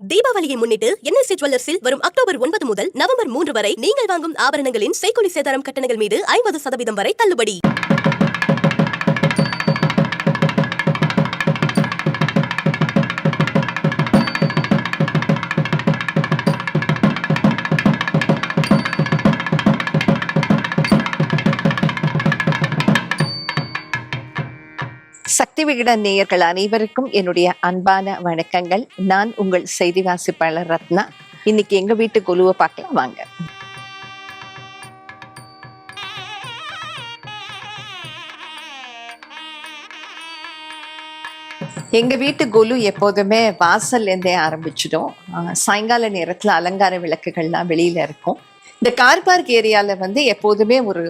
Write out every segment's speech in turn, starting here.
தீபாவளியை முன்னிட்டு என்எஸ்சி ஜுவல்லர்ஸில் வரும் அக்டோபர் ஒன்பது முதல் நவம்பர் மூன்று வரை நீங்கள் வாங்கும் ஆபரணங்களின் செய்கொலி சேதாரம் கட்டணங்கள் மீது ஐம்பது சதவீதம் வரை தள்ளுபடி. சக்தி விகடன் நேயர்கள் அனைவருக்கும் என்னுடைய அன்பான வணக்கங்கள். நான் உங்கள் செய்தி வாசிப்பாளர் ரத்னா. இன்னைக்கு எங்க வீட்டு குழுவை பார்க்கலாம் வாங்க. எங்க வீட்டு கொலு எப்போதுமே வாசல்ல இருந்தே ஆரம்பிச்சிடும். சாயங்கால நேரத்துல அலங்கார விளக்குகள்லாம் வெளியில இருக்கும். இந்த கார் பார்க் ஏரியாவில் வந்து எப்போதுமே ஒரு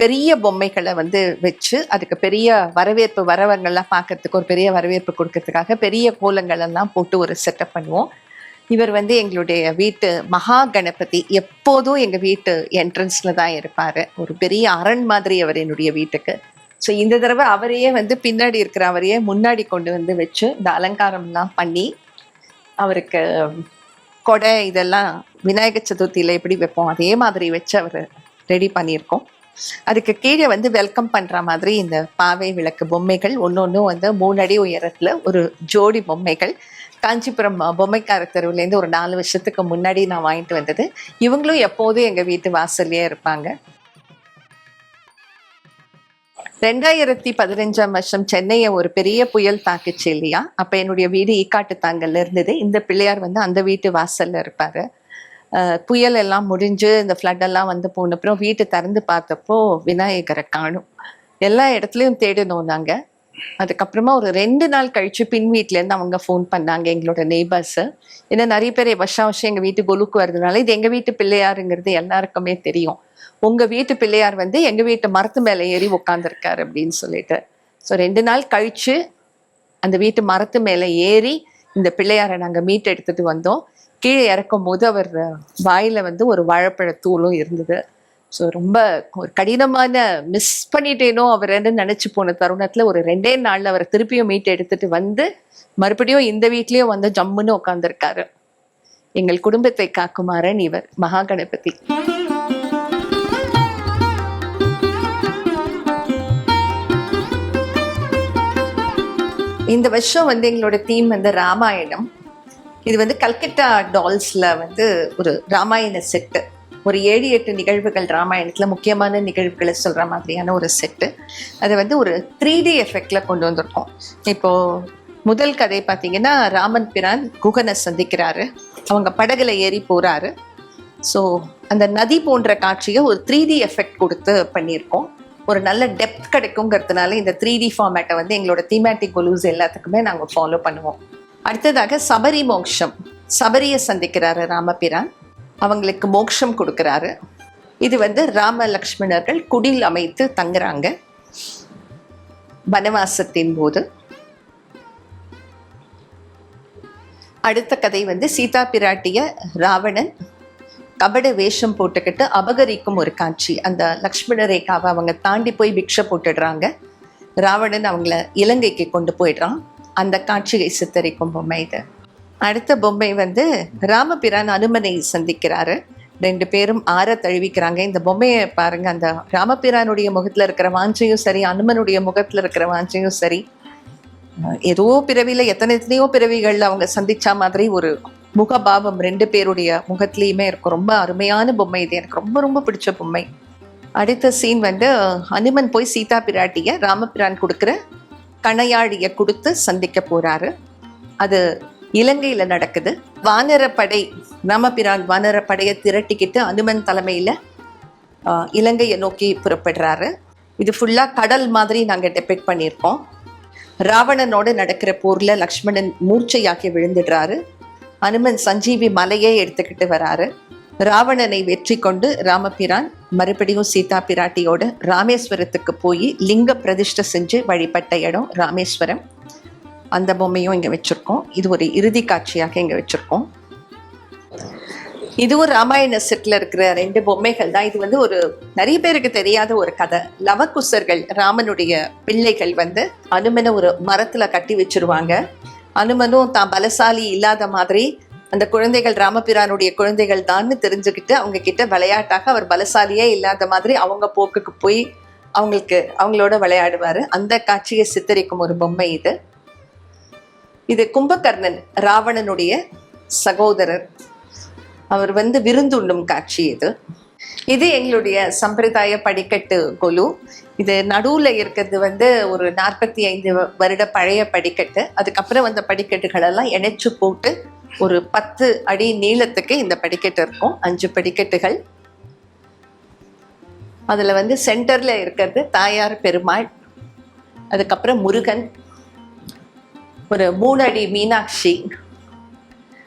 பெரிய பொம்மைகளை வந்து வச்சு அதுக்கு பெரிய வரவேற்பு வரவங்கள்லாம் பார்க்கறதுக்கு ஒரு பெரிய வரவேற்பு கொடுக்கறதுக்காக பெரிய கோலங்கள் எல்லாம் போட்டு ஒரு செட்டப் பண்ணுவோம். இவர் வந்து எங்களுடைய வீட்டு மகா கணபதி. எப்போதும் எங்கள் வீட்டு என்ட்ரன்ஸில் தான் இருப்பார். ஒரு பெரிய அரண் மாதிரி அவர் என்னுடைய வீட்டுக்கு. ஸோ இந்த தடவை அவரையே வந்து பின்னாடி இருக்கிற அவரையே முன்னாடி கொண்டு வந்து வச்சு இந்த அலங்காரம்லாம் பண்ணி அவருக்கு கொடை இதெல்லாம் விநாயகர் சதுர்த்தியில எப்படி வைப்போம்? அதே மாதிரி வச்சு அவர் ரெடி பண்ணியிருக்கோம். அதுக்கு கீழே வந்து வெல்கம் பண்ற மாதிரி இந்த பாவை விளக்கு பொம்மைகள் ஒன்னொன்னும் வந்து மூணு அடி உயரத்துல ஒரு ஜோடி பொம்மைகள். காஞ்சிபுரம் பொம்மைக்கார தெருவுலேருந்து ஒரு நாலு வருஷத்துக்கு முன்னாடி நான் வாங்கிட்டு வந்தது. இவங்களும் எப்போதும் எங்க வீட்டு வாசல்லையே இருப்பாங்க. ரெண்டாயிரத்தி பதினஞ்சாம் வருஷம் சென்னையை ஒரு பெரிய புயல் தாக்குச்சு இல்லையா? அப்ப என்னுடைய வீடு ஈக்காட்டு தாங்கல்ல இருந்தது. இந்த பிள்ளையார் வந்து அந்த வீட்டு வாசல்ல இருப்பாரு. புயல் எல்லாம் முடிஞ்சு இந்த ஃப்ளட்டெல்லாம் வந்து போன அப்புறம் வீட்டை திறந்து பார்த்தப்போ விநாயகரை காணும். எல்லா இடத்துலையும் தேடினோம் நாங்கள் அதுக்கப்புறமா ஒரு ரெண்டு நாள் கழிச்சு பின் வீட்டிலேருந்து இருந்து அவங்க ஃபோன் பண்ணாங்க எங்களோட நெய்பர்ஸ் ஏன்னா நிறைய பேர் வருஷம் வருஷம் எங்க வீட்டு கொலுக்கு வருதுனால இது எங்க வீட்டு பிள்ளையாருங்கிறது எல்லாருக்குமே தெரியும். உங்க வீட்டு பிள்ளையார் வந்து எங்க வீட்டு மரத்து மேல ஏறி உட்காந்துருக்காரு அப்படின்னு சொல்லிட்டு. ஸோ ரெண்டு நாள் கழிச்சு அந்த வீட்டு மரத்து மேல ஏறி இந்த பிள்ளையாரை நாங்க மீட் எடுத்துட்டு வந்தோம். கீழே இறக்கும் போது அவர் வாயில வந்து ஒரு வாழைப்பழத்தூளும் இருந்தது. ஸோ ரொம்ப ஒரு கடினமான மிஸ் பண்ணிட்டேனோ அவர் நினைச்சு போன தருணத்துல ஒரு ரெண்டே நாள்ல அவரை திருப்பியும் மீட் எடுத்துட்டு வந்து மறுபடியும் இந்த வீட்லயும் வந்து ஜம்முன்னு உட்காந்துருக்காரு எங்கள் குடும்பத்தை காக்குமாறன் இவர் மகா கணபதி இந்த வருஷம் வந்து எங்களோட தீம் வந்து ராமாயணம். இது வந்து கல்கட்டா டால்ஸில் வந்து ஒரு ராமாயண செட்டு. ஒரு ஏழு எட்டு நிகழ்வுகள் ராமாயணத்தில் முக்கியமான நிகழ்வுகளை சொல்கிற மாதிரியான ஒரு செட்டு. அதை வந்து ஒரு த்ரீ டி எஃபெக்டில் கொண்டு வந்திருக்கோம். இப்போ முதல் கதை பார்த்தீங்கன்னா ராமன் பிரான் குகனை சந்திக்கிறாரு. அவங்க படகுல ஏறி போகிறாரு ஸோ அந்த நதி போன்ற காட்சியை ஒரு த்ரீ டி எஃபெக்ட் கொடுத்து பண்ணியிருக்கோம். ஒரு நல்ல டெப்த் கிடைக்குங்கிறதுனால இந்த த்ரீ டி ஃபார்மேட்டை வந்து எங்களோட தீமேட்டிக் கொலூஸ் எல்லாத்துக்குமே நாங்கள் ஃபாலோ பண்ணுவோம். அடுத்ததாக சபரி மோக்ஷம். சபரியை சந்திக்கிறாரு ராமபிரான். அவங்களுக்கு மோக்ஷம் கொடுக்குறாரு. இது வந்து ராம லக்ஷ்மணர்கள் குடில் அமைத்து தங்குறாங்க. வனவாசத்தின் போது. அடுத்த கதை வந்து சீதா பிராட்டிய ராவணன் கபட வேஷம் போட்டுக்கிட்டு அபகரிக்கும் ஒரு காட்சி. அந்த லக்ஷ்மண ரேகாவை அவங்க தாண்டி போய் பிக்ஷை போட்டுடுறாங்க. ராவணன் அவங்கள இலங்கைக்கு கொண்டு போயிடுறான். அந்த காட்சியை சித்தரிக்கும் பொம்மை இது. அடுத்த பொம்மை வந்து ராமபிரான் அனுமனை சந்திக்கிறாரு. ரெண்டு பேரும் ஆற தழுவிக்கிறாங்க. இந்த பொம்மையை பாருங்க அந்த ராமபிரானுடைய முகத்துல இருக்கிற வாஞ்சையும் சரி அனுமனுடைய முகத்துல இருக்கிற வாஞ்சையும் சரி ஏதோ பிறவியில எத்தனை எத்தனையோ பிறவிகள்ல அவங்க சந்திச்சா மாதிரி ஒரு முகபாவம் ரெண்டு பேருடைய முகத்திலையுமே இருக்கும். ரொம்ப அருமையான பொம்மை இது. எனக்கு ரொம்ப ரொம்ப பிடிச்ச பொம்மை. அடுத்த சீன் வந்து அனுமன் போய் சீதா பிராட்டிய ராமபிரான் கொடுக்குற கணையாழிய கொடுத்து சந்திக்க போறாரு. அது இலங்கையில நடக்குது. வானரப்படை ராமபிரான் வானரப்படையை திரட்டிக்கிட்டு அனுமன் தலைமையில ஆஹ், இலங்கையை நோக்கி புறப்படுறாரு. இது ஃபுல்லா கடல் மாதிரி நாங்க டெபெக்ட் பண்ணியிருக்கோம். ராவணனோடு நடக்கிற போர்ல லக்ஷ்மணன் மூர்ச்சையாக்கி விழுந்துடுறாரு. அனுமன் சஞ்சீவி மலையே எடுத்துக்கிட்டு வராரு. ராவணனை வெற்றி கொண்டு ராமபிரான் மறுபடியும் சீதா பிராட்டியோட ராமேஸ்வரத்துக்கு போய் லிங்க பிரதிஷ்டை செஞ்சு வழிபட்ட இடம் ராமேஸ்வரம். அந்த பொம்மையும் இங்க வச்சிருக்கோம். இது ஒரு இறுதி காட்சியாக இங்க வச்சிருக்கோம். இதுவும் ராமாயண செட்டில் இருக்கிற ரெண்டு பொம்மைகள் தான். இது வந்து ஒரு நிறைய பேருக்கு தெரியாத ஒரு கதை. லவக்குசர்கள் ராமனுடைய பிள்ளைகள் வந்து அனுமனை ஒரு மரத்துல கட்டி வச்சிருவாங்க. அனுமனும் தான் பலசாலி இல்லாத மாதிரி அந்த குழந்தைகள் ராமபிரானுடைய குழந்தைகள் தான்னு தெரிஞ்சுக்கிட்டு அவங்க கிட்ட விளையாட்டாக அவர் பலசாலியே இல்லாத மாதிரி அவங்க போக்குக்கு போய் அவங்களுக்கு அவங்களோட விளையாடுவார். அந்த காட்சியை சித்தரிக்கும் ஒரு பொம்மை இது. இது கும்பகர்ணன் ராவணனுடைய சகோதரர். அவர் வந்து விருந்துண்ணும் காட்சி இது. இது எங்களுடைய சம்பிரதாய படிக்கட்டு கொலு இது நடுவுல இருக்கிறது வந்து ஒரு நாற்பத்தி ஐந்து வருட பழைய படிக்கட்டு. அதுக்கப்புறம் வந்த படிக்கட்டுகள் எல்லாம் இணைச்சு போட்டு ஒரு பத்து அடி நீளத்துக்கு இந்த படிக்கட்டு இருக்கும். அஞ்சு படிக்கட்டுகள். அதில் வந்து சென்டரில் இருக்கிறது தாயார் பெருமாள் அதுக்கப்புறம் முருகன் ஒரு மூணு அடி மீனாட்சி.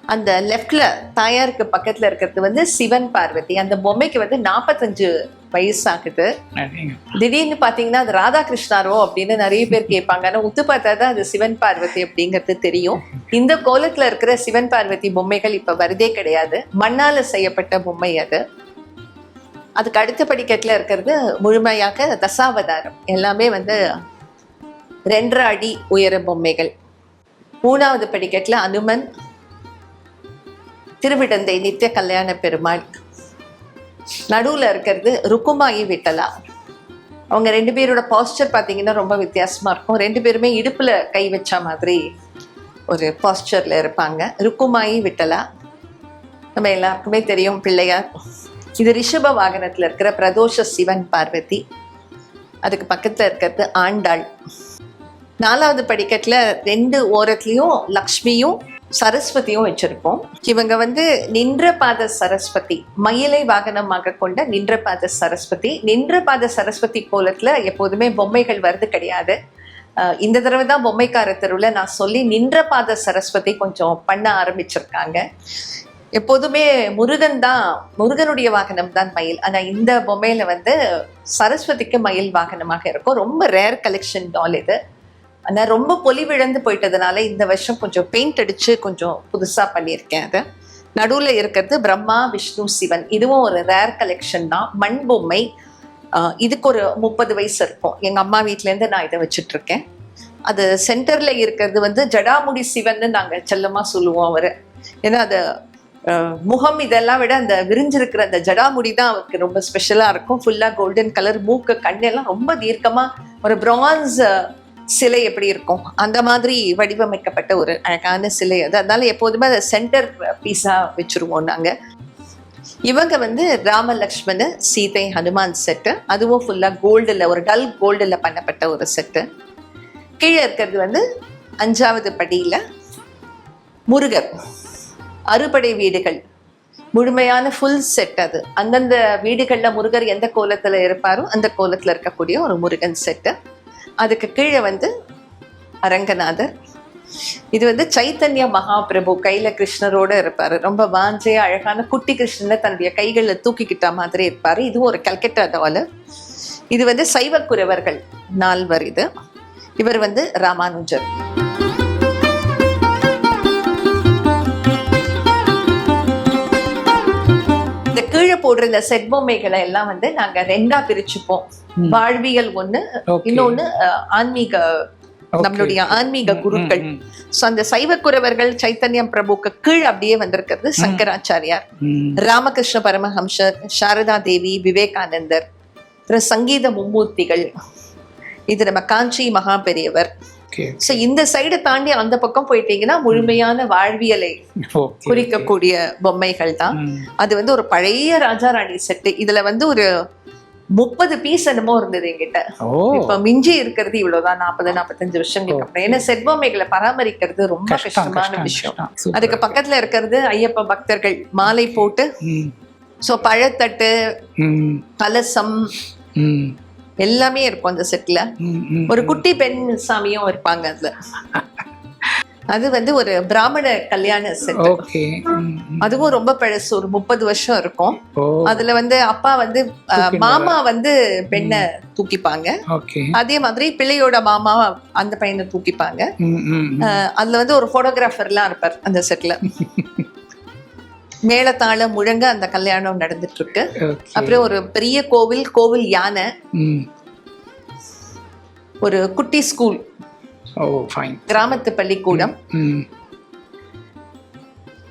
அந்த லெஃப்டில் தாயாருக்கு பக்கத்தில் இருக்கிறது வந்து சிவன் பார்வதி. அந்த பொம்மைக்கு வந்து நாற்பத்தஞ்சு வயசாகுது திடீர்னு பாத்தீங்கன்னா அது ராதாகிருஷ்ணாரோ அப்படின்னு நிறைய பேர் கேட்பாங்க. ஆனா உத்து பார்த்தா தான் அது சிவன் பார்வதி அப்படிங்கிறது தெரியும். இந்த கோலத்துல இருக்கிற சிவன் பார்வதி பொம்மைகள் இப்ப வருதே கிடையாது. மண்ணால செய்யப்பட்ட பொம்மை அது. அதுக்கு அடுத்த படிக்கட்டுல இருக்கிறது முழுமையாக தசாவதாரம். எல்லாமே வந்து ரெண்டரை அடி உயர பொம்மைகள். மூணாவது படிக்கட்டுல அனுமன் திருவிடந்தை நித்திய கல்யாண பெருமாள். நடுவுல இருக்கிறது ருக்குமாயி விட்டலா. அவங்க ரெண்டு பேரோட பாஸ்டர் பார்த்தீங்கன்னா ரொம்ப வித்தியாசமா இருக்கும். ரெண்டு பேருமே இடுப்புல கை வச்ச மாதிரி ஒரு பாஸ்டரில் இருப்பாங்க. ருக்குமாயி விட்டலா. நம்ம எல்லாருக்குமே தெரியும் பிள்ளையார் இது ரிஷப வாகனத்துல இருக்கிற பிரதோஷ சிவன் பார்வதி. அதுக்கு பக்கத்துல இருக்கிறது ஆண்டாள். நாலாவது படிக்கட்டுல ரெண்டு ஓரத்துலேயும் லக்ஷ்மியும் சரஸ்வதியும் வச்சிருப்போம். இவங்க வந்து நின்ற பாத சரஸ்வதி மயிலை வாகனமாக கொண்ட நின்ற பாத சரஸ்வதி. நின்ற பாத சரஸ்வதி கோலத்துல எப்போதுமே பொம்மைகள் வருது கிடையாது. இந்த தடவை தான் பொம்மைக்கார தெருவில் நான் சொல்லி நின்ற பாத சரஸ்வதி கொஞ்சம் பண்ண ஆரம்பிச்சிருக்காங்க. எப்போதுமே முருகன் தான் முருகனுடைய வாகனம் தான் மயில். ஆனா இந்த பொம்மையில வந்து சரஸ்வதிக்கு மயில் வாகனமாக இருக்கும். ரொம்ப ரேர் கலெக்ஷன் டால் இது. ஆனால் ரொம்ப பொலிவிழந்து போயிட்டதுனால இந்த வருஷம் கொஞ்சம் பெயிண்ட் அடித்து கொஞ்சம் புதுசாக பண்ணியிருக்கேன் அதை. நடுவில் இருக்கிறது பிரம்மா விஷ்ணு சிவன். இதுவும் ஒரு ரேர் கலெக்ஷன் தான். மண் பொம்மை. இதுக்கு ஒரு முப்பது வயசு இருக்கும். எங்கள் அம்மா வீட்டிலேருந்து நான் இதை வச்சுட்ருக்கேன். அது சென்டரில் இருக்கிறது வந்து ஜடாமுடி சிவன்னு நாங்கள் செல்லமாக சொல்லுவோம் அவர். ஏன்னா அது முகம் இதெல்லாம் விட அந்த விரிஞ்சிருக்கிற அந்த ஜடாமுடி தான் அவருக்கு ரொம்ப ஸ்பெஷலாக இருக்கும். ஃபுல்லாக கோல்டன் கலர் மூக்கு கண்ணெல்லாம் ரொம்ப தீர்க்கமாக ஒரு பிரான்ஸ் சிலை எப்படி இருக்கும்? அந்த மாதிரி வடிவமைக்கப்பட்ட ஒரு அழகான சிலை அது. அதனால எப்போதுமே அதை சென்டர் பீஸா வச்சுருவோம் நாங்கள் இவங்க வந்து ராம லக்ஷ்மண சீதை ஹனுமான் செட்டு அதுவும் ஃபுல்லாக கோல்டில் ஒரு டல் கோல்டில் பண்ணப்பட்ட ஒரு செட்டு கீழே இருக்கிறது வந்து அஞ்சாவது படியில் முருகர். அறுபடை வீடுகள். முழுமையான ஃபுல் செட் அது. அந்தந்த வீடுகளில் முருகர் எந்த கோலத்தில் இருப்பாரோ அந்த கோலத்தில் இருக்கக்கூடிய ஒரு முருகன் செட்டு அதுக்கு கீழே வந்து அரங்கநாதர். இது வந்து சைத்தன்ய மகாபிரபு கையில கிருஷ்ணரோட இருப்பாரு. ரொம்ப வாஞ்சையா அழகான குட்டி கிருஷ்ணனை தன்னுடைய கைகள்ல தூக்கிக்கிட்ட மாதிரி இருப்பாரு. இதுவும் ஒரு கல்கட்டா டாலு இது வந்து சைவ குறவர்கள் நால்வர் இது. இவர் வந்து ராமானுஜர். போடுற இந்த செட் பொம்மைகளை எல்லாம் வந்து நாங்க ரெண்டா பிரிச்சுப்போம். வாழ்வியல் ஒண்ணு. இன்னொன்னு ஆன்மீக. நம்மளுடைய ஆன்மீக குருக்கள் சோ அந்த சைவ குறவர்கள் சைத்தன்யம் பிரபுக்கு கீழ் அப்படியே வந்திருக்கிறது சங்கராச்சாரியார். ராமகிருஷ்ண பரமஹம்சர் சாரதா தேவி விவேகானந்தர் சங்கீத மும்மூர்த்திகள் இது நம்ம காஞ்சி மகா பெரியவர் சோ இந்த சைடு தாண்டி அந்த பக்கம் போயிட்டீங்கன்னா முழுமையான வாழ்வியலை. குறிக்கக்கூடிய பொம்மைகள் தான். அது வந்து ஒரு பழைய ராஜாராணி செட்டு இதுல வந்து ஒரு முப்பது பீஸ் என்னமோ இருந்தது என்கிட்ட. இப்ப மிஞ்சி இருக்கிறது இவ்வளவுதான். நாற்பது நாற்பத்தஞ்சு வருஷங்களுக்கு அப்புறம் ஏன்னா செட் பொம்மைகளை பராமரிக்கிறது ரொம்ப கஷ்டம் கஷ்டமான கஷ்டம் விஷயம். அதுக்கு பக்கத்துல இருக்கிறது ஐயப்ப பக்தர்கள். மாலை போட்டு சோ பழத்தட்டு கலசம் எல்லாமே இருக்கும் அந்த செட்ல. ஒரு குட்டி பெண் சாமியும் இருப்பாங்க அதுல. அது வந்து ஒரு பிராமண கல்யாண செட். அதுவும் ரொம்ப பழசு ஒரு முப்பது வருஷம் இருக்கும். அதுல வந்து அப்பா வந்து மாமா வந்து பெண்ணை தூக்கிப்பாங்க. அதே மாதிரி பிள்ளையோட மாமா அந்த பையனை தூக்கிப்பாங்க. அதுல வந்து ஒரு போட்டோகிராஃபர்லாம் இருப்பார் அந்த செட்ல மேளதாளம் முழங்க அந்த கல்யாணம் நடந்துட்டு இருக்கு. அப்புறம் ஒரு பெரிய கோவில் கோவில் யானை. ஒரு குட்டி ஸ்கூல். கிராமத்து பள்ளிக்கூடம்.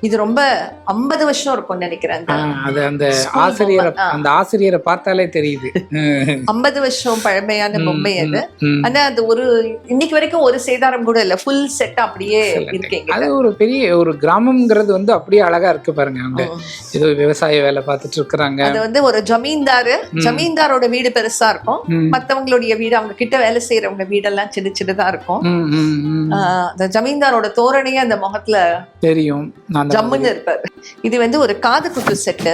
இது ரொம்ப ஐம்பது வருஷம் இருக்கும்னு நினைக்கிறேன் அது அந்த ஆசிரியரை. அந்த ஆசிரியரை பார்த்தாலே தெரியுது. ஐம்பது வருஷம் பழமையான பொம்மை அது. ஆனா அது ஒரு இன்னைக்கு வரைக்கும் ஒரு சேதாரம் கூட இல்ல. ஃபுல் செட் அப்படியே இருக்கீங்க. அது ஒரு பெரிய ஒரு கிராமம்ங்கிறது வந்து அப்படியே அழகா இருக்கு பாருங்க அவங்க ஏதோ விவசாய வேலை பார்த்துட்டு இருக்கிறாங்க. அது வந்து ஒரு ஜமீன்தாரு. ஜமீன்தாரோட வீடு பெருசா இருக்கும். மத்தவங்களுடைய வீடு அவங்க கிட்ட வேலை செய்யறவங்க வீடெல்லாம் சின்ன சின்னதா இருக்கும். அந்த ஜமீன்தாரோட தோரணையே அந்த முகத்துல தெரியும். நான் ஜம்முன்னு இருப்பாரு. இது வந்து ஒரு காது குத்து செட்டு.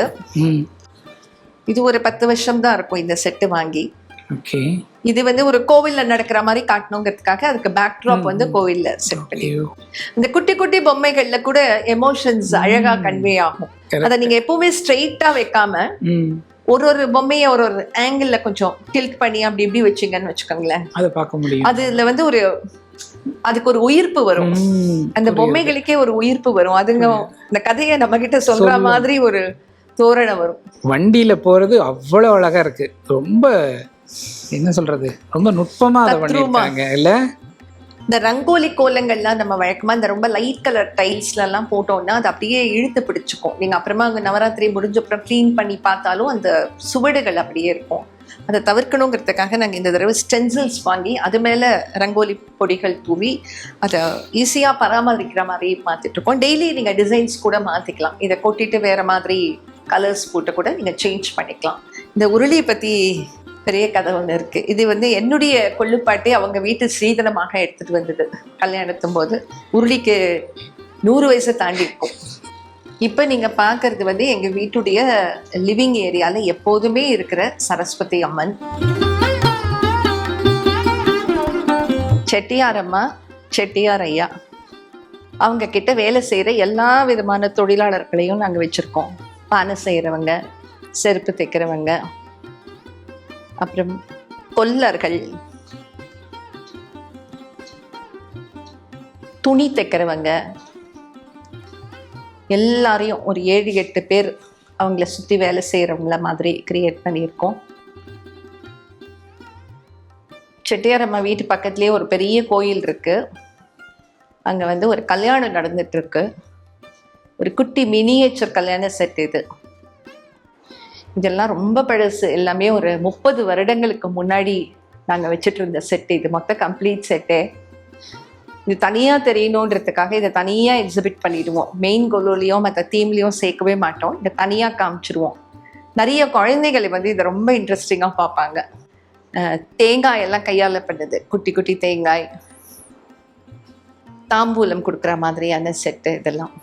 இது ஒரு பத்து வருஷம் தான் இருக்கும் இந்த செட்டு வாங்கி. இது வந்து ஒரு கோவில்ல நடக்கிற மாதிரி காட்டணுங்கிறதுக்காக அதுக்கு பேக்ட்ராப் வந்து கோவில்ல செட் பண்ணி. இந்த குட்டி குட்டி பொம்மைகள்ல கூட எமோஷன்ஸ் அழகா கன்வே ஆகும். அதை நீங்க எப்பவுமே ஸ்ட்ரெயிட்டா வைக்காம ஒரு ஒரு பொம்மையை ஒரு ஒரு ஆங்கிள் கொஞ்சம் டில்ட் பண்ணி அப்படி இப்படி வச்சீங்கன்னு வச்சுக்கோங்களேன். அதை பார்க்க முடியும். அதுல வந்து ஒரு அதுக்கு ஒரு உயிர்ப்பு வரும். அந்த. பொம்மைகளுக்கே ஒரு உயிர்ப்பு வரும். அதுங்க இந்த கதையை நம்ம கிட்ட சொல்ற. மாதிரி ஒரு தோரணை வரும். வண்டியில போறது அவ்வளவு அழகா இருக்கு. ரொம்ப என்ன சொல்றது? ரொம்ப நுட்பமா அதை. பண்ணிருக்காங்க இல்ல? இந்த ரங்கோலி கோலங்கள்லாம் நம்ம வழக்கமாக இந்த ரொம்ப லைட் கலர் டைல்ஸ்லலாம் போட்டோம்னா அது அப்படியே இழுத்து பிடிச்சிக்கும். நீங்கள் அப்புறமா அங்கே நவராத்திரி முடிஞ்ச அப்புறம் க்ளீன் பண்ணி பார்த்தாலும் அந்த சுவடுகள் அப்படியே இருக்கும். அதை தவிர்க்கணுங்கிறதுக்காக நாங்கள் இந்த தடவை ஸ்டென்சில்ஸ் வாங்கி அது மேலே ரங்கோலி பொடிகள் தூவி அதை ஈஸியாக பராமரிக்கிற மாதிரி மாற்றிட்டு இருக்கோம். டெய்லி நீங்கள் டிசைன்ஸ் கூட மாற்றிக்கலாம் இதை கொட்டிட்டு வேறு மாதிரி கலர்ஸ் போட்டு கூட நீங்கள் சேஞ்ச் பண்ணிக்கலாம். இந்த உருளியை பற்றி பெரிய கதை ஒன்று இருக்குது இது வந்து என்னுடைய கொள்ளுப்பாட்டி அவங்க வீட்டு ஸ்ரீதனமாக எடுத்துகிட்டு வந்தது. கல்யாணத்தும் போது உருளிக்கு நூறு வயசை தாண்டி இருக்கும். இப்போ நீங்கள் பார்க்கறது வந்து எங்கள் வீட்டுடைய லிவிங் ஏரியாவில் எப்போதுமே இருக்கிற சரஸ்வதி அம்மன். செட்டியார் அம்மா செட்டியார் ஐயா. அவங்க கிட்ட வேலை செய்கிற எல்லா விதமான தொழிலாளர்களையும் நாங்கள் வச்சுருக்கோம். பானை செய்கிறவங்க செருப்பு தைக்கிறவங்க அப்புறம் கொல்லர்கள். துணி தைக்கிறவங்க. எல்லாரையும் ஒரு ஏழு எட்டு பேர் அவங்கள சுற்றி வேலை செய்கிறவங்கள மாதிரி கிரியேட் பண்ணியிருக்கோம். செட்டியாரம்மா வீட்டு பக்கத்துலேயே ஒரு பெரிய கோயில் இருக்கு. அங்கே வந்து ஒரு கல்யாணம் நடந்துட்டு இருக்கு. ஒரு குட்டி மினியேச்சர் கல்யாண செட் இது. இதெல்லாம் ரொம்ப பழசு. எல்லாமே ஒரு முப்பது வருடங்களுக்கு முன்னாடி நாங்கள் வச்சுட்டு இருந்த செட்டு இது. மொத்த கம்ப்ளீட் செட்டு இது தனியாக தெரியணுன்றதுக்காக இதை தனியாக எக்ஸிபிட் பண்ணிடுவோம். மெயின் கொலோலையும் மற்ற தீம்லேயும் சேர்க்கவே மாட்டோம். இதை தனியாக காமிச்சிருவோம். நிறைய குழந்தைகள் வந்து இதை ரொம்ப இன்ட்ரெஸ்டிங்காக பார்ப்பாங்க. தேங்காய் எல்லாம் கையால் பண்ணுது. குட்டி குட்டி தேங்காய். தாம்பூலம் கொடுக்குற மாதிரியான செட்டு இதெல்லாம்.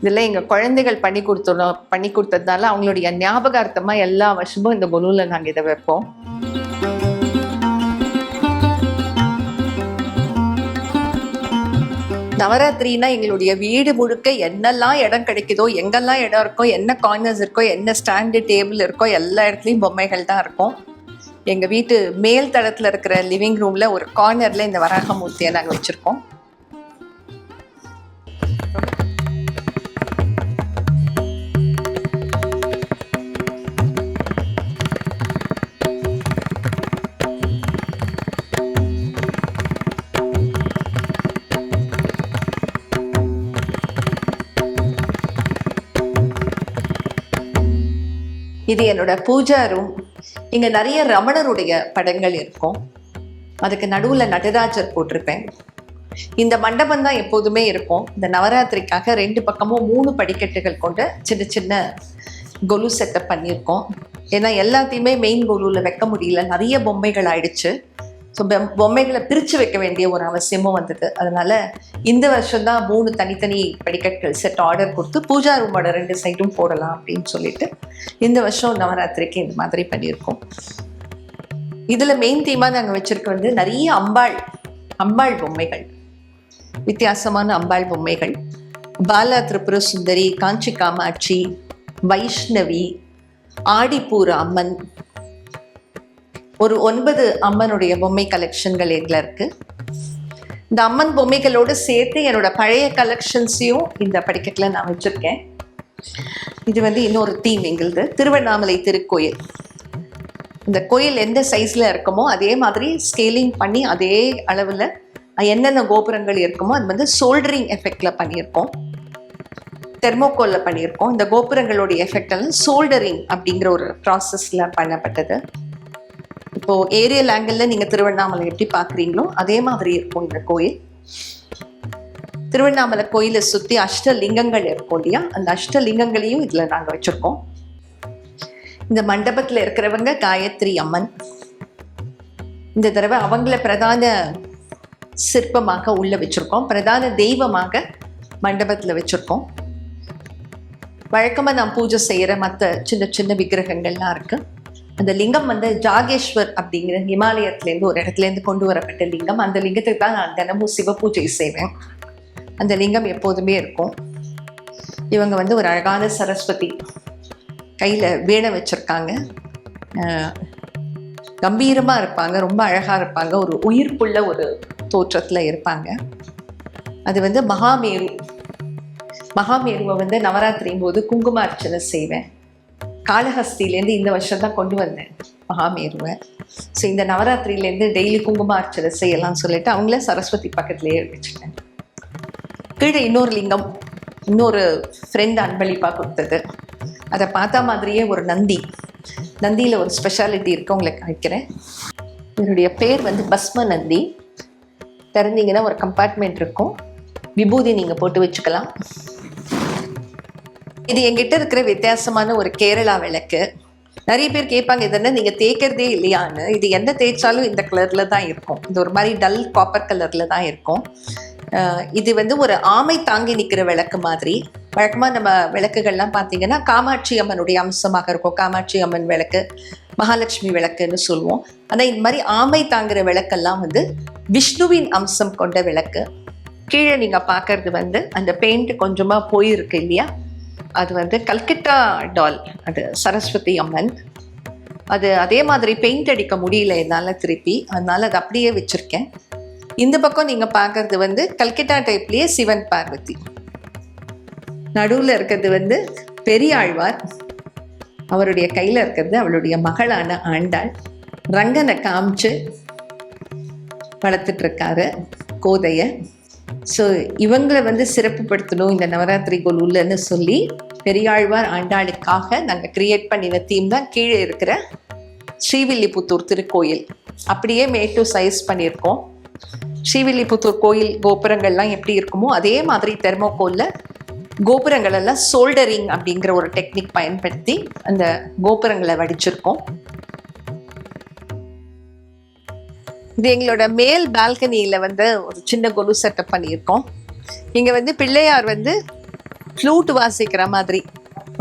இதெல்லாம் எங்கள் குழந்தைகள் பண்ணி கொடுத்தோம் பண்ணி கொடுத்ததுனால அவங்களுடைய ஞாபகார்த்தமாக எல்லா வருஷமும் இந்த பொலூனில் நாங்கள் இதை வைப்போம். நவராத்திரினா எங்களுடைய வீடு முழுக்க என்னெல்லாம் இடம் கிடைக்குதோ எங்கெல்லாம் இடம் இருக்கோ என்ன கார்னர்ஸ் இருக்கோ என்ன ஸ்டாண்டு டேபிள் இருக்கோ எல்லா இடத்துலையும் பொம்மைகள் தான் இருக்கும். எங்கள் வீட்டு மேல் தளத்தில் இருக்கிற லிவிங் ரூமில் ஒரு கார்னரில் இந்த வராகமூர்த்தியை நாங்கள் வச்சுருக்கோம். இது என்னோட பூஜா ரூம் இங்க நிறைய ரமணருடைய படங்கள் இருக்கும். அதுக்கு நடுவுல நடராஜர் போட்டிருப்பேன். இந்த மண்டபம் தான் எப்போதுமே இருக்கும். இந்த நவராத்திரிக்காக ரெண்டு பக்கமும் மூணு படிக்கட்டுகள் கொண்ட சின்ன சின்ன கொலு செட்டப் பண்ணியிருக்கோம். ஏன்னா எல்லாத்தையுமே மெயின் கொலுவில் வைக்க முடியல. நிறைய பொம்மைகள் ஆயிடுச்சு. ஸோ பொம்மைகளை பிரித்து வைக்க வேண்டிய ஒரு அவசியமும் வந்தது. அதனால இந்த வருஷம் தான் மூணு தனித்தனி படிக்கட்கள் செட் ஆர்டர் கொடுத்து பூஜா ரூமோட ரெண்டு சைடும் போடலாம் அப்படின்னு சொல்லிட்டு இந்த வருஷம் நவராத்திரிக்கு இந்த மாதிரி பண்ணியிருக்கோம். இதில் மெயின் தீமாக நாங்கள் வச்சிருக்க வந்து நிறைய அம்பாள் அம்பாள் பொம்மைகள் வித்தியாசமான அம்பாள் பொம்மைகள் பாலா திரிபுர சுந்தரி காஞ்சி காமாட்சி வைஷ்ணவி ஆடிப்பூர் அம்மன் ஒரு ஒன்பது அம்மனுடைய பொம்மை கலெக்ஷன்கள் எங்களை இருக்கு. இந்த அம்மன் பொம்மைகளோடு சேர்த்து என்னோட பழைய கலெக்ஷன்ஸையும் இந்த படிக்கட்டில் நான் வச்சுருக்கேன். இது வந்து இன்னொரு தீம் எங்களுது. திருவண்ணாமலை திருக்கோயில். இந்த கோயில் எந்த சைஸில் இருக்குமோ அதே மாதிரி ஸ்கேலிங் பண்ணி அதே அளவில் என்னென்ன கோபுரங்கள் இருக்குமோ அது வந்து சோல்டரிங் எஃபெக்டில் பண்ணியிருக்கோம். தெர்மோகோல்ல பண்ணியிருக்கோம். இந்த கோபுரங்களுடைய எஃபெக்ட் எல்லாம் சோல்டரிங் அப்படிங்கிற ஒரு ப்ராசஸ்ல பண்ணப்பட்டது. இப்போ ஏரியல் ஆங்கிள் நீங்க திருவண்ணாமலை எப்படி பார்க்குறீங்களோ அதே மாதிரி இருக்கும் இந்த கோயில். திருவண்ணாமலை கோயிலை சுத்தி அஷ்டலிங்கங்கள் இருக்கும் இல்லையா? அந்த அஷ்டலிங்கங்களையும் இதுல நாங்க வச்சிருக்கோம். இந்த மண்டபத்துல இருக்கிறவங்க காயத்ரி அம்மன். இந்த தடவை அவங்கள பிரதான சிற்பமாக உள்ள வச்சிருக்கோம். பிரதான தெய்வமாக மண்டபத்துல வச்சிருக்கோம். வழக்கமா நான் பூஜை செய்யற மற்ற சின்ன சின்ன விக்கிரகங்கள்லாம் இருக்கு. அந்த லிங்கம் வந்து ஜாகேஸ்வர் அப்படிங்கிற ஹிமாலயத்துலேருந்து ஒரு இடத்துலேருந்து கொண்டு வரப்பட்ட லிங்கம். அந்த லிங்கத்துக்கு தான் நான் தினமும் சிவ பூஜை செய்வேன். அந்த லிங்கம் எப்போதுமே இருக்கும். இவங்க வந்து ஒரு அழகான சரஸ்வதி கையில் வீணை வச்சுருக்காங்க. கம்பீரமாக இருப்பாங்க ரொம்ப அழகாக இருப்பாங்க. ஒரு உயிர்ப்புள்ள ஒரு தோற்றத்தில் இருப்பாங்க. அது வந்து மகாமேரு மகாமேருவை வந்து நவராத்திரியும் போது குங்கும அர்ச்சனை செய்வேன். காளஹஸ்திலேருந்து இந்த வருஷம் தான் கொண்டு வந்தேன். மகாமேருவை. ஸோ இந்த நவராத்திரியிலேருந்து டெய்லி குங்கும அர்ச்சனை செய்யலாம்னு சொல்லிட்டு அவங்கள சரஸ்வதி பக்கத்துலேயே வச்சுட்டேன். கீழே இன்னொரு லிங்கம் இன்னொரு ஃப்ரெண்ட் அன்பளிப்பாக கொடுத்தது. அதை பார்த்தா மாதிரியே ஒரு நந்தி. நந்தியில் ஒரு ஸ்பெஷாலிட்டி இருக்கு உங்களுக்கு காய்க்கிறேன் இதனுடைய பேர் வந்து பஸ்ம நந்தி. திறந்தீங்கன்னா ஒரு கம்பார்ட்மெண்ட் இருக்கும். விபூதி நீங்கள் போட்டு வச்சுக்கலாம். இது என்கிட்ட இருக்கிற வித்தியாசமான ஒரு கேரளா விளக்கு. நிறைய பேர் கேட்பாங்க இதென்ன என்ன நீங்கள் தேய்க்கிறதே இல்லையான்னு? இது என்ன தேய்ச்சாலும் இந்த கலர்ல தான் இருக்கும். இது ஒரு மாதிரி டல் காப்பர் கலர்ல தான் இருக்கும். இது வந்து ஒரு ஆமை தாங்கி நிற்கிற விளக்கு மாதிரி. வழக்கமாக நம்ம விளக்குகள்லாம் பார்த்தீங்கன்னா காமாட்சி அம்மனுடைய அம்சமாக இருக்கும். காமாட்சி அம்மன் விளக்கு மகாலட்சுமி விளக்குன்னு சொல்லுவோம். ஆனால் இந்த மாதிரி ஆமை தாங்குற விளக்கெல்லாம் வந்து விஷ்ணுவின் அம்சம் கொண்ட விளக்கு. கீழே நீங்கள் பார்க்கறது வந்து அந்த பெயிண்ட் கொஞ்சமாக போயிருக்கு இல்லையா? அது வந்து கல்கட்டா டால் அது சரஸ்வதி அம்மன். அது அதே மாதிரி பெயிண்ட் அடிக்க முடியல என்னால் திருப்பி. அதனால் அது அப்படியே வச்சுருக்கேன். இந்த பக்கம் நீங்கள் பார்க்கறது வந்து கல்கட்டா டைப்லேயே சிவன் பார்வதி. நடுவில் இருக்கிறது வந்து பெரியாழ்வார். அவருடைய கையில் இருக்கிறது அவளுடைய மகளான ஆண்டாள். ரங்கனை காமிச்சு வளர்த்துட்ருக்காரு கோதையை. ஸோ இவங்களை வந்து சிறப்புப்படுத்தணும் இந்த நவராத்திரி கொலுலன்னு சொல்லி பெரியாழ்வார் ஆண்டாளுக்காக நாங்கள் கிரியேட் பண்ணின தீம் தான் கீழே இருக்கிற ஸ்ரீவில்லிபுத்தூர் திருக்கோயில். அப்படியே மேட்டு சைஸ் பண்ணியிருக்கோம். ஸ்ரீவில்லிபுத்தூர் கோயில் கோபுரங்கள்லாம் எப்படி இருக்குமோ அதே மாதிரி தெர்மோகோலில் கோபுரங்கள் எல்லாம் சோல்டரிங் அப்படிங்கிற ஒரு டெக்னிக் பயன்படுத்தி அந்த கோபுரங்களை வடிச்சிருக்கோம். இது எங்களோட மேல் பால்கனியில் வந்து ஒரு சின்ன கொலு செட்டப் பண்ணியிருக்கோம். இங்கே வந்து பிள்ளையார் வந்து ஃப்ளூட் வாசிக்கிற மாதிரி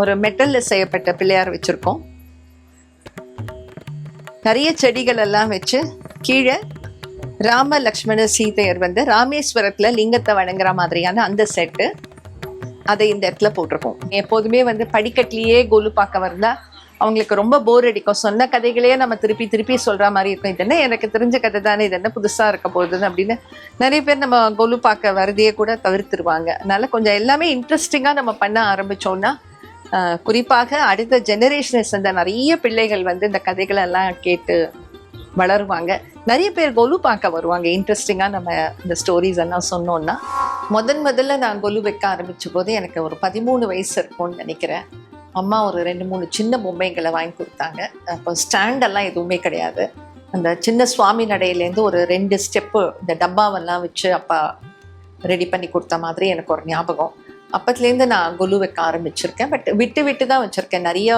ஒரு மெட்டலில் செய்யப்பட்ட பிள்ளையார் வச்சுருக்கோம். நிறைய செடிகள் எல்லாம் வச்சு கீழே ராம லக்ஷ்மண சீதையர் வந்து ராமேஸ்வரத்தில் லிங்கத்தை வணங்குற மாதிரியான அந்த செட்டு அதை இந்த இடத்துல போட்டிருக்கோம். எப்போதுமே வந்து படிக்கட்டிலேயே கோலு பார்க்க வந்தா அவங்களுக்கு ரொம்ப போர் அடிக்கும். சொன்ன கதைகளையே நம்ம திருப்பி திருப்பி சொல்கிற மாதிரி இருக்கும். இது என்ன? எனக்கு தெரிஞ்ச கதை தானே? இது என்ன புதுசா இருக்க போகுதுன்னு அப்படின்னு நிறைய பேர் நம்ம கொலு பார்க்க வரதையே கூட தவிர்த்துருவாங்க. அதனால கொஞ்சம் எல்லாமே இன்ட்ரெஸ்டிங்கா நம்ம பண்ண ஆரம்பிச்சோம்னா குறிப்பாக அடுத்த ஜெனரேஷனை சேர்ந்த நிறைய பிள்ளைகள் வந்து இந்த கதைகளெல்லாம் கேட்டு வளருவாங்க. நிறைய பேர் கொலு பார்க்க வருவாங்க. இன்ட்ரெஸ்டிங்காக நம்ம இந்த ஸ்டோரிஸ் எல்லாம் சொன்னோம்னா முதன் முதல்ல நான் கொலு வைக்க ஆரம்பிச்ச போது எனக்கு ஒரு பதிமூணு வயசு இருக்கும்னு நினைக்கிறேன். அம்மா ஒரு ரெண்டு மூணு சின்ன பொம்மைங்களை வாங்கி கொடுத்தாங்க. அப்போ ஸ்டாண்டெல்லாம் எதுவுமே கிடையாது. அந்த சின்ன சுவாமி நடையிலேருந்து ஒரு ரெண்டு ஸ்டெப்பு இந்த டப்பாவெல்லாம் வச்சு அப்பா ரெடி பண்ணி கொடுத்த மாதிரி எனக்கு ஒரு ஞாபகம். அப்பத்துலேருந்து நான் கொலு வைக்க ஆரம்பிச்சிருக்கேன். பட் விட்டு விட்டு தான் வச்சுருக்கேன். நிறைய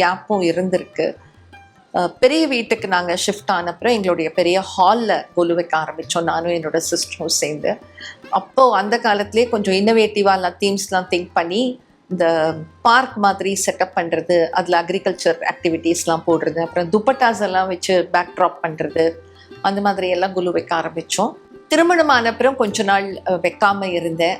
கேப்பும் இருந்திருக்கு. பெரிய வீட்டுக்கு நாங்கள் ஷிஃப்ட் ஆனப்புறம் எங்களுடைய பெரிய ஹாலில் கொலு வைக்க ஆரம்பித்தோம் நானும் என்னோட சிஸ்டரும் சேர்ந்து. அப்போது அந்த காலத்திலே கொஞ்சம் இன்னோவேட்டிவாக எல்லாம் தீம்ஸ்லாம் திங்க் பண்ணி இந்த பார்க் மாதிரி செட்டப் பண்ணுறது அதில் அக்ரிகல்ச்சர் ஆக்டிவிட்டீஸ்லாம் போடுறது அப்புறம் துப்பட்டாஸ் எல்லாம் வச்சு பேக் ட்ராப் பண்ணுறது அந்த மாதிரி எல்லாம் குலு வைக்க ஆரம்பித்தோம் திருமணம் ஆனப்புறம் கொஞ்ச நாள் வைக்காமல் இருந்தேன்.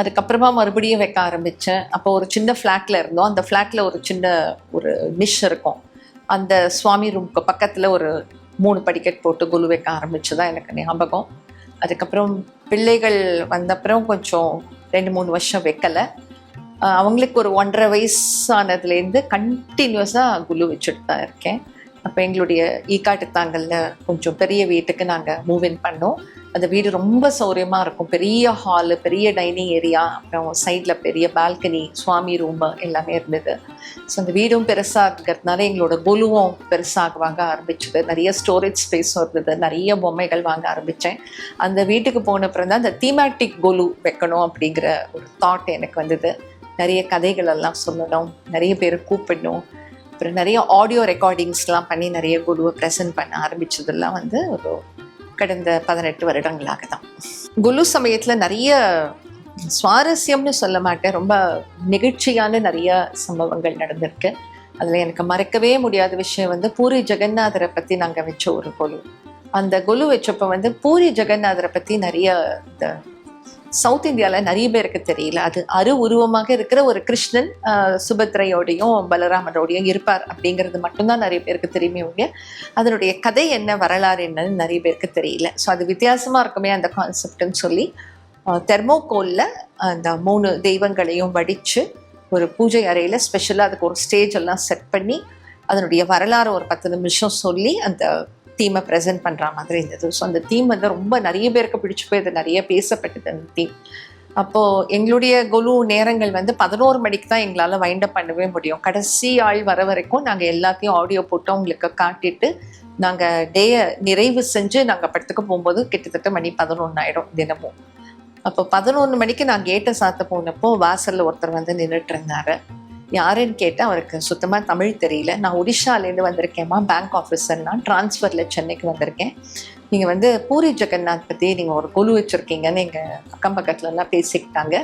அதுக்கப்புறமா மறுபடியும் வைக்க ஆரம்பித்தேன் அப்போ ஒரு சின்ன ஃப்ளாட்டில் இருந்தோம். அந்த ஃப்ளாட்டில் ஒரு சின்ன ஒரு நிஷ் இருக்கும். அந்த சுவாமி ரூம்க்கு பக்கத்தில் ஒரு மூணு படிக்கட் போட்டு குலு வைக்க ஆரம்பித்ததான் எனக்கு ஞாபகம். அதுக்கப்புறம் பிள்ளைகள் வந்தப்புறம் கொஞ்சம் ரெண்டு மூணு வருஷம் வைக்கலை. அவங்களுக்கு ஒரு ஒன்றரை வயசானதுலேருந்து கண்டினியூஸாக குலு வச்சுட்டு தான் இருக்கேன். அப்போ எங்களுடைய ஈக்காட்டு தாங்கல்ல கொஞ்சம் பெரிய வீட்டுக்கு நாங்கள் மூவ் இன் பண்ணோம். அந்த வீடு ரொம்ப சௌரியமாக இருக்கும். பெரிய ஹாலு பெரிய டைனிங் ஏரியா அப்புறம் சைடில் பெரிய பால்கனி சுவாமி ரூமு எல்லாமே இருந்தது. ஸோ அந்த வீடும் பெருசாக இருக்கிறதுனால எங்களோட குலுவும் பெருசாக வாங்க ஆரம்பிச்சது. நிறைய ஸ்டோரேஜ் ஸ்பேஸும் இருந்தது. நிறைய பொம்மைகள் வாங்க ஆரம்பித்தேன் அந்த வீட்டுக்கு போன அப்புறம் தான் அந்த தீமேட்டிக் கொலு வைக்கணும் அப்படிங்கிற ஒரு தாட் எனக்கு வந்தது. நிறைய கதைகள் எல்லாம் சொல்லணும் நிறைய பேரை கூப்பிடணும். அப்புறம் நிறைய ஆடியோ ரெக்கார்டிங்ஸ்லாம் பண்ணி நிறைய குழுவை ப்ரெசென்ட் பண்ண ஆரம்பித்ததெல்லாம் வந்து ஒரு கடந்த பதினெட்டு வருடங்களாக தான். குலு சமயத்தில் நிறைய சுவாரஸ்யம்னு சொல்ல மாட்டேன். ரொம்ப நெகிழ்ச்சியான நிறைய சம்பவங்கள் நடந்திருக்கு. அதில் எனக்கு மறக்கவே முடியாத விஷயம் வந்து பூரி ஜெகநாதரை பற்றி நாங்கள் வச்ச ஒரு குழு. அந்த குழு வச்சப்போ வந்து பூரி ஜெகநாதரை பற்றி நிறைய இந்த சவுத் இந்தியாவில் நிறைய பேருக்கு தெரியல. அது அரு உருவமாக இருக்கிற ஒரு கிருஷ்ணன் சுபத்ரையோடையும் பலராமனோடையும் இருப்பார் அப்படிங்கிறது மட்டும்தான் நிறைய பேருக்கு தெரியுமே ஒழிய அதனுடைய கதை என்ன வரலாறு என்னன்னு நிறைய பேருக்கு தெரியல. ஸோ அது வித்தியாசமாக இருக்குமே அந்த கான்செப்ட்னு சொல்லி தெர்மோகோலில் அந்த மூணு தெய்வங்களையும் வடித்து ஒரு பூஜை அறையில் ஸ்பெஷலாக அதுக்கு ஒரு ஸ்டேஜ் எல்லாம் செட் பண்ணி அதனுடைய வரலாறு ஒரு பத்து நிமிஷம் சொல்லி அந்த தீமை ப்ரெசென்ட் பண்ணுற மாதிரி இருந்தது. ஸோ அந்த தீம் வந்து ரொம்ப நிறைய பேருக்கு பிடிச்சி போய் அது நிறைய பேசப்பட்டது அந்த தீம் அப்போது எங்களுடைய குழு நேரங்கள் வந்து பதினோரு மணிக்கு தான் எங்களால் வைண்டப் பண்ணவே முடியும். கடைசி ஆள் வர வரைக்கும் நாங்கள் எல்லாத்தையும் ஆடியோ போட்டு அவங்களுக்கு காட்டிட்டு நாங்கள் டேயை நிறைவு செஞ்சு நாங்கள் படத்துக்கு போகும்போது கிட்டத்தட்ட மணி பதினொன்று ஆயிடும் தினமும். அப்போ பதினொன்று மணிக்கு நான் கேட்டை சாத்த போனப்போ வாசலில் ஒருத்தர் வந்து நின்றுட்டு இருந்தாரு. யாருன்னு கேட்டால் அவருக்கு சுத்தமாக தமிழ் தெரியல. நான் ஒடிஷாலேருந்து வந்திருக்கேம்மா பேங்க் ஆஃபீஸர்னா ட்ரான்ஸ்ஃபரில் சென்னைக்கு வந்திருக்கேன். நீங்கள் வந்து பூரி ஜெகநாத் பற்றி நீங்கள் ஒரு குழு வச்சுருக்கீங்கன்னு எங்கள் அக்கம் பக்கத்துலலாம் பேசிக்கிட்டாங்க.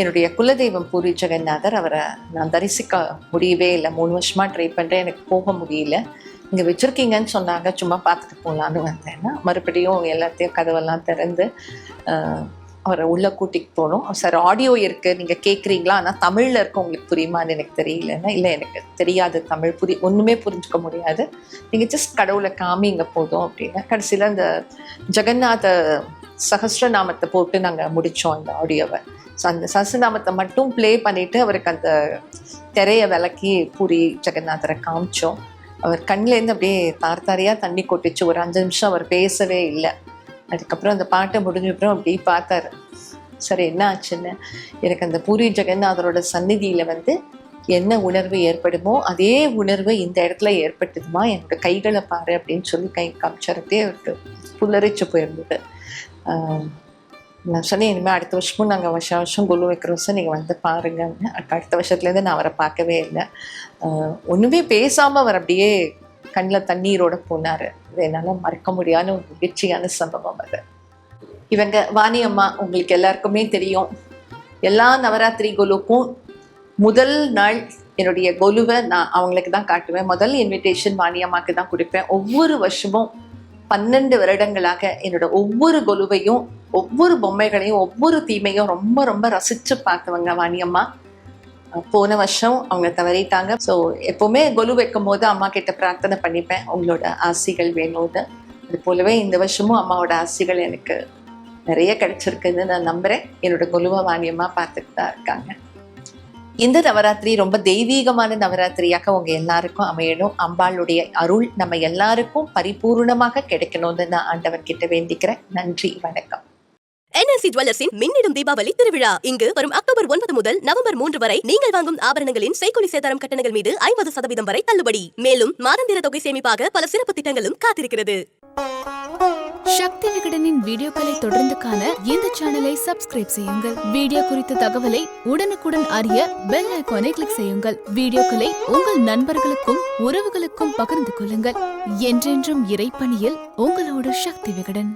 என்னுடைய குலதெய்வம் பூரி ஜெகநாதர் அவரை நான் தரிசிக்க முடியவே இல்லை. மூணு வருஷமாக ட்ரை பண்ணுறேன் எனக்கு போக முடியல. இங்கே வச்சுருக்கீங்கன்னு சொன்னாங்க. சும்மா பார்த்துட்டு போகலான்னு வந்தேன்னா மறுபடியும் எல்லாத்தையும் கதவெல்லாம் திறந்து அவரை உள்ளே கூட்டிகிட்டு போகணும். சார் ஆடியோ இருக்குது நீங்கள் கேட்குறீங்களா ஆனால் தமிழில் இருக்க உங்களுக்கு புரியுமான்னு எனக்கு தெரியலன்னா இல்லை எனக்கு தெரியாது தமிழ். புரி ஒன்றுமே புரிஞ்சுக்க முடியாது. நீங்கள் ஜஸ்ட் கடவுளை காமிங்க போதும் அப்படின்னா. கடைசியில் அந்த ஜெகநாத சஹஸ்ரநாமத்தை போட்டு நாங்கள் முடித்தோம் அந்த ஆடியோவை ஸோ அந்த சஹஸ்ரநாமத்தை மட்டும் ப்ளே பண்ணிவிட்டு அவருக்கு அந்த திரையை விளக்கி பூரி ஜெகநாதரை காமிச்சோம். அவர் கண்ணிலேருந்து அப்படியே தார் தாரியாக தண்ணி கொட்டிச்சு. ஒரு அஞ்சு நிமிஷம் அவர் பேசவே இல்லை. அதுக்கப்புறம் அந்த பாட்டை முடிஞ்சப்புறம் அப்படியே பார்த்தாரு. சரி என்ன ஆச்சுன்னு? எனக்கு அந்த பூரி ஜெகநாதரோட சந்நிதியில் வந்து என்ன உணர்வு ஏற்படுமோ அதே உணர்வு இந்த இடத்துல ஏற்பட்டதுமா? என்னோட கைகளை பாரு அப்படின்னு சொல்லி கை காமிச்சறதே அவருக்கு புல்லரிச்சு போயிருந்தது. நான் சொன்னேன் இனிமேல் அடுத்த வருஷமும் நாங்கள் வருஷம் வருஷம் குழு வைக்கிறோம் சார். நீங்கள் வந்து பாருங்க அடுத்த வருஷத்துலேருந்து நான் அவரை பார்க்கவே இல்லை. ஒன்றுமே பேசாமல் அவர் அப்படியே கண்ணில் தண்ணீரோட போனார். அது என்னால் மறக்க முடியாத ஒரு மகிழ்ச்சியான சம்பவம் அது. இவங்க வாணி அம்மா உங்களுக்கு எல்லாருக்குமே தெரியும். எல்லா நவராத்திரி குலுக்கும் முதல் நாள் என்னுடைய கொலுவை நான் அவங்களுக்கு தான் காட்டுவேன். முதல் இன்விடேஷன் வாணியம்மாக்கு தான் கொடுப்பேன். ஒவ்வொரு வருஷமும் பன்னெண்டு வருடங்களாக என்னோட ஒவ்வொரு கொலுவையும் ஒவ்வொரு பொம்மைகளையும் ஒவ்வொரு தீமையும் ரொம்ப ரொம்ப ரசித்து பார்த்தவங்க வாணியம்மா போன வருஷம் அவங்க தவறிட்டாங்க. ஸோ எப்போவுமே கொலு வைக்கும் போது அம்மா கிட்ட பிரார்த்தனை பண்ணிப்பேன். உங்களோட ஆசிகள் வேணும்னு. அது போலவே இந்த வருஷமும் அம்மாவோட ஆசிகள் எனக்கு நிறைய கிடைச்சிருக்குன்னு நான் நம்புகிறேன் என்னோட கொலுவை மானியமாக பார்த்துட்டு தான் இருக்காங்க. இந்த நவராத்திரி ரொம்ப தெய்வீகமான நவராத்திரியாக உங்க எல்லாருக்கும் அமையணும். அம்பாளுடைய அருள் நம்ம எல்லாருக்கும் பரிபூர்ணமாக கிடைக்கணும்னு நான் ஆண்டவன் கிட்ட வேண்டிக்கிறேன். நன்றி வணக்கம். என்எல்சி ஜுவல்லர்ஸின் மின்னிடும் தீபாவளி திருவிழா. இங்கு வரும் அக்டோபர் ஒன்பது முதல் நவம்பர் மூன்று வரை நீங்கள் வாங்கும் ஆபரணங்களின் செய்கொலி சேதாரம் கட்டணங்கள் மீது ஐம்பது சதவீதம் வரை தள்ளுபடி. மேலும் மாதந்திர தொகை சேமிப்பாக பல சிறப்பு திட்டங்களும் காத்திருக்கிறது. சக்தி விகடனின் வீடியோக்களை தொடர்ந்து காண இந்த சேனலை சப்ஸ்கிரைப் செய்யுங்கள். வீடியோ குறித்த தகவலை உடனுக்குடன் அறிய பெல் ஐக்கானை கிளிக் செய்யுங்கள். வீடியோக்களை உங்கள் நண்பர்களுக்கும் உறவுகளுக்கும் பகிர்ந்து கொள்ளுங்கள். என்றென்றும் இறைப்பணியில் உங்களோட சக்தி விகடன்.